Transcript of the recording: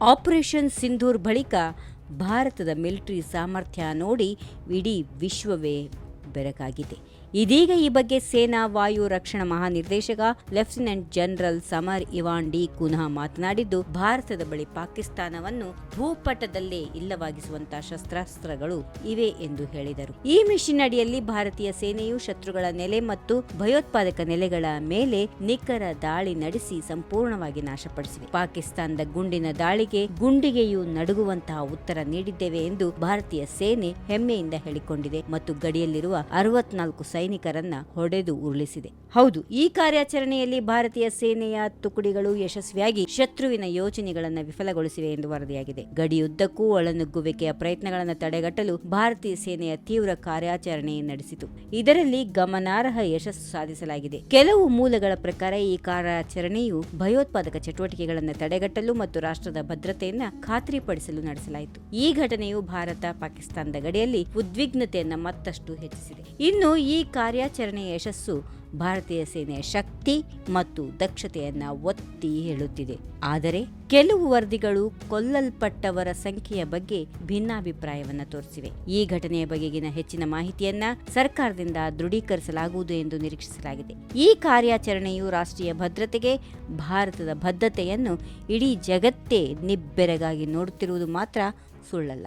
Operation Sindoor ಬಳಿಕ ಭಾರತದ military ಸಾಮರ್ಥ್ಯ ನೋಡಿ ಇಡೀ ವಿಶ್ವವೇ ಬೆರಗಾಗಿದೆ ಇದೀಗ ಈ ಬಗ್ಗೆ ಸೇನಾ ವಾಯು ರಕ್ಷಣಾ ಮಹಾನಿರ್ದೇಶಕ lieutenant general summer Ivan D Cunha ಮಾತನಾಡಿದ್ದು, ಭಾರತದ ಬಳಿ ಪಾಕಿಸ್ತಾನವನ್ನು ಭೂಪಟದಲ್ಲೇ ಇಲ್ಲವಾಗಿಸುವಂತಹ ಶಸ್ತ್ರಾಸ್ತ್ರಗಳು ಇವೆ ಎಂದು ಹೇಳಿದರು. ಈ ಮಿಷನ್ ಅಡಿಯಲ್ಲಿ ಭಾರತೀಯ ಸೇನೆಯು ಶತ್ರುಗಳ ನೆಲೆ ಮತ್ತು ಭಯೋತ್ಪಾದಕ ನೆಲೆಗಳ ಮೇಲೆ ನಿಖರ ದಾಳಿ ನಡೆಸಿ ಸಂಪೂರ್ಣವಾಗಿ ನಾಶಪಡಿಸಿವೆ. ಪಾಕಿಸ್ತಾನದ ಗುಂಡಿನ ದಾಳಿಗೆ ಗುಂಡಿಗೆಯೂ ನಡುಗುವಂತಹ ಉತ್ತರ ನೀಡಿದ್ದೇವೆ ಎಂದು ಭಾರತೀಯ ಸೇನೆ ಹೆಮ್ಮೆಯಿಂದ ಹೇಳಿಕೊಂಡಿದೆ ಮತ್ತು ಗಡಿಯಲ್ಲಿರುವ ಅರವತ್ನಾಲ್ಕು ಸೈನಿಕರನ್ನ ಹೊಡೆದು ಉರುಳಿಸಿದೆ. ಹೌದು, ಈ ಕಾರ್ಯಾಚರಣೆಯಲ್ಲಿ ಭಾರತೀಯ ಸೇನೆಯ ತುಕಡಿಗಳು ಯಶಸ್ವಿಯಾಗಿ ಶತ್ರುವಿನ ಯೋಜನೆಗಳನ್ನು ವಿಫಲಗೊಳಿಸಿವೆ ಎಂದು ವರದಿಯಾಗಿದೆ. ಗಡಿಯುದ್ದಕ್ಕೂ ಒಳನುಗ್ಗುವಿಕೆಯ ಪ್ರಯತ್ನಗಳನ್ನು ತಡೆಗಟ್ಟಲು ಭಾರತೀಯ ಸೇನೆಯ ತೀವ್ರ ಕಾರ್ಯಾಚರಣೆ ನಡೆಸಿತು. ಇದರಲ್ಲಿ ಗಮನಾರ್ಹ ಯಶಸ್ಸು ಸಾಧಿಸಲಾಗಿದೆ. ಕೆಲವು ಮೂಲಗಳ ಪ್ರಕಾರ ಈ ಕಾರ್ಯಾಚರಣೆಯು ಭಯೋತ್ಪಾದಕ ಚಟುವಟಿಕೆಗಳನ್ನು ತಡೆಗಟ್ಟಲು ಮತ್ತು ರಾಷ್ಟ್ರದ ಭದ್ರತೆಯನ್ನ ಖಾತ್ರಿಪಡಿಸಲು ನಡೆಸಲಾಯಿತು. ಈ ಘಟನೆಯು ಭಾರತ, ಪಾಕಿಸ್ತಾನದ ಗಡಿಯಲ್ಲಿ ಉದ್ವಿಗ್ನತೆಯನ್ನ ಮತ್ತಷ್ಟು ಹೆಚ್ಚಿಸಿದೆ. ಇನ್ನು ಈ ಕಾರ್ಯಾಚರಣೆಯ ಯಶಸ್ಸು ಭಾರತೀಯ ಸೇನೆಯ ಶಕ್ತಿ ಮತ್ತು ದಕ್ಷತೆಯನ್ನ ಒತ್ತಿ ಹೇಳುತ್ತಿದೆ. ಆದರೆ ಕೆಲವು ವರದಿಗಳು ಕೊಲ್ಲಲ್ಪಟ್ಟವರ ಸಂಖ್ಯೆಯ ಬಗ್ಗೆ ಭಿನ್ನಾಭಿಪ್ರಾಯವನ್ನು ತೋರಿಸಿವೆ. ಈ ಘಟನೆಯ ಬಗೆಗಿನ ಹೆಚ್ಚಿನ ಮಾಹಿತಿಯನ್ನ ಸರ್ಕಾರದಿಂದ ದೃಢೀಕರಿಸಲಾಗುವುದು ಎಂದು ನಿರೀಕ್ಷಿಸಲಾಗಿದೆ. ಈ ಕಾರ್ಯಾಚರಣೆಯು ರಾಷ್ಟ್ರೀಯ ಭದ್ರತೆಗೆ ಭಾರತದ ಬದ್ಧತೆಯನ್ನು ಇಡೀ ಜಗತ್ತೇ ನಿಬ್ಬೆರಗಾಗಿ ನೋಡುತ್ತಿರುವುದು ಮಾತ್ರ ಸುಳ್ಳಲ್ಲ.